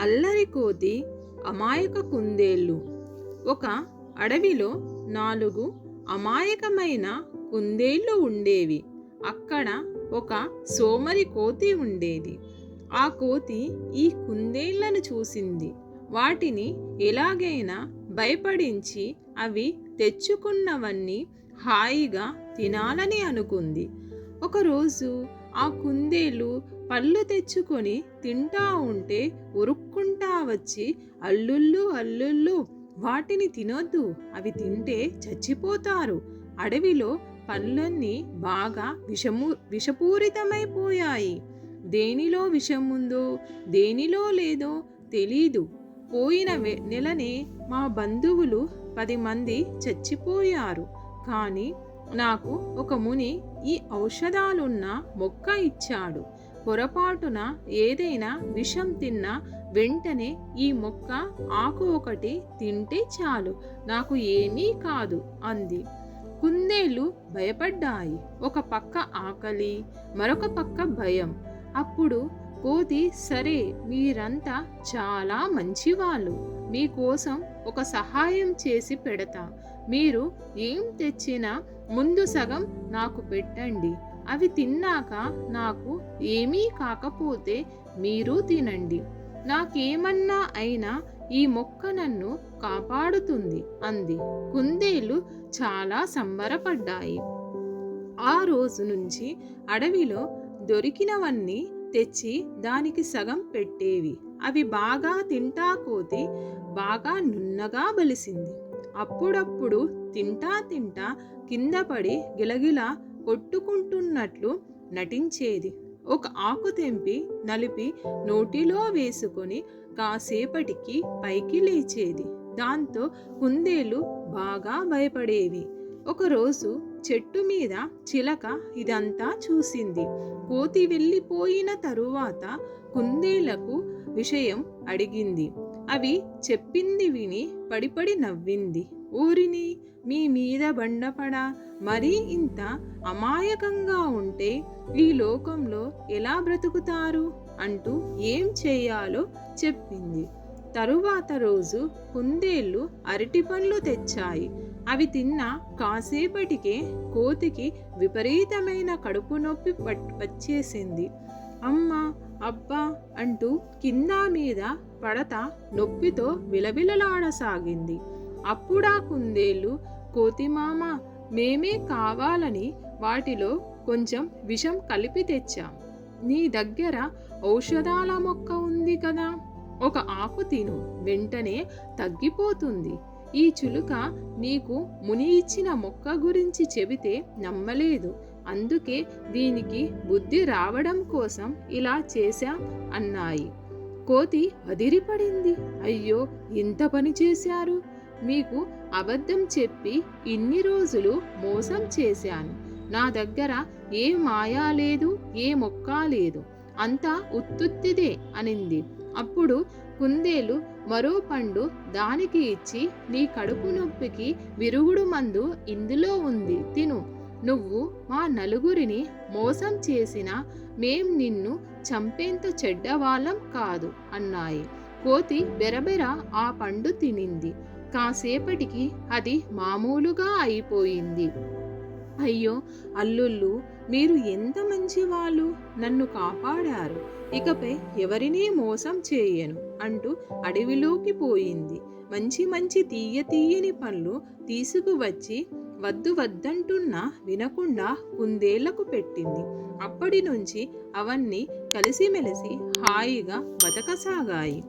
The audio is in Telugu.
అల్లరి కోతి అమాయక కుందేళ్ళు. ఒక అడవిలో నాలుగు అమాయకమైన కుందేళ్ళు ఉండేవి. అక్కడ ఒక సోమరి కోతి ఉండేది. ఆ కోతి ఈ కుందేళ్ళను చూసింది. వాటిని ఎలాగైనా భయపడించి అవి తెచ్చుకున్నవన్నీ హాయిగా తినాలని అనుకుంది. ఒకరోజు ఆ కుందేలు పళ్ళు తెచ్చుకొని తింటా ఉంటే ఉరుక్కుంటా వచ్చి అల్లుళ్ళు అల్లుళ్ళు వాటిని తినొద్దు అవి తింటే చచ్చిపోతారు. అడవిలో పళ్ళన్నీ బాగా విషము విషపూరితమైపోయాయి. దేనిలో విషం ఉందో దేనిలో లేదో తెలీదు. పోయిన వె- నెలనే మా బంధువులు పది మంది చచ్చిపోయారు. కానీ నాకు ఒక ముని ఈ ఔషధాలున్న మొక్క ఇచ్చాడు. పొరపాటున ఏదైనా విషం తిన్నా వెంటనే ఈ మొక్క ఆకు ఒకటి తింటే చాలు. నాకు ఏమీ కాదు అంది. కుందేళ్ళు భయపడ్డాయి. ఒక పక్క ఆకలి మరొక పక్క భయం. అప్పుడు కోతి సరే మీరంతా చాలా మంచివాళ్ళు. మీకోసం ఒక సహాయం చేసి పెడతా. మీరు ఏం తెచ్చినా ముందు సగం నాకు పెట్టండి. అవి తిన్నాక నాకు ఏమీ కాకపోతే మీరు తినండి. నాకేమన్నా అయినా ఈ మొక్క నన్ను కాపాడుతుంది అంది. కుందేలు చాలా సంబరపడ్డాయి. ఆ రోజు నుంచి అడవిలో దొరికినవన్నీ తెచ్చి దానికి సగం పెట్టేవి. అవి బాగా తింటా కోతి బాగా నున్నగా బలిసింది. అప్పుడప్పుడు తింటా తింటా కింద పడి గిలగిలా కొట్టుకుంటున్నట్లు నటించేది. ఒక ఆకు తెంపి నలిపి నోటిలో వేసుకొని కాసేపటికి పైకి లేచేది. దాంతో కుందేలు బాగా భయపడేవి. ఒకరోజు చెట్టు మీద చిలక ఇదంతా చూసింది. కోతి వెళ్ళిపోయిన తరువాత కుందేలకు విషయం అడిగింది. అవి చెప్పింది విని పడిపడి నవ్వింది. ఊరిని మీ మీద బండపడా? మరీ ఇంత అమాయకంగా ఉంటే ఈ లోకంలో ఎలా బ్రతుకుతారు? అంటూ ఏం చేయాలో చెప్పింది. తరువాత రోజు కుందేళ్ళు అరటి పండ్లు తెచ్చాయి. అవి తిన్న కాసేపటికే కోతికి విపరీతమైన కడుపు నొప్పి పట్ వచ్చేసింది. అమ్మ అబ్బా అంటూ కింద మీద పడత నొప్పితో విలవిలలాడసాగింది. అప్పుడా కుందేళ్ళు కోతిమామ మేమే కావాలని వాటిలో కొంచెం విషం కలిపి తెచ్చాం. నీ దగ్గర ఔషధాల మొక్క ఉంది కదా. ఒక ఆకు తిను వెంటనే తగ్గిపోతుంది. ఈ చులుక నీకు ముని ఇచ్చిన మొక్క గురించి చెబితే నమ్మలేదు. అందుకే దీనికి బుద్ధి రావడం కోసం ఇలా చేశాం అన్నాయి. కోతి అదిరిపడింది. అయ్యో ఇంత పని చేశారు? మీకు అబద్ధం చెప్పి ఇన్ని రోజులు మోసం చేశాను. నా దగ్గర ఏ మాయా లేదు ఏ మొక్క లేదు. అంతా ఉత్తుత్తిదే అనింది. అప్పుడు కుందేలు మరో పండు దానికి ఇచ్చి నీ కడుపు నొప్పికి విరుగుడు మందు ఇందులో ఉంది తిను. నువ్వు మా నలుగురిని మోసం చేసిన మేం నిన్ను చంపేంత చెడ్డవాళ్ళం కాదు అన్నాయి. కోతి బెరబెర ఆ పండు తినింది. కాసేపటికి అది మామూలుగా అయిపోయింది. అయ్యో అల్లుళ్ళు మీరు ఎంత మంచివాళ్ళు? నన్ను కాపాడారు. ఇకపై ఎవరినీ మోసం చేయను అంటూ అడవిలోకి పోయింది. మంచి మంచి తీయ తీయని పనులు తీసుకువచ్చి వద్దు వద్దంటున్నా వినకుండా కుందేళ్ళకు పెట్టింది. అప్పటి నుంచి అవన్నీ కలిసిమెలిసి హాయిగా బతకసాగాయి.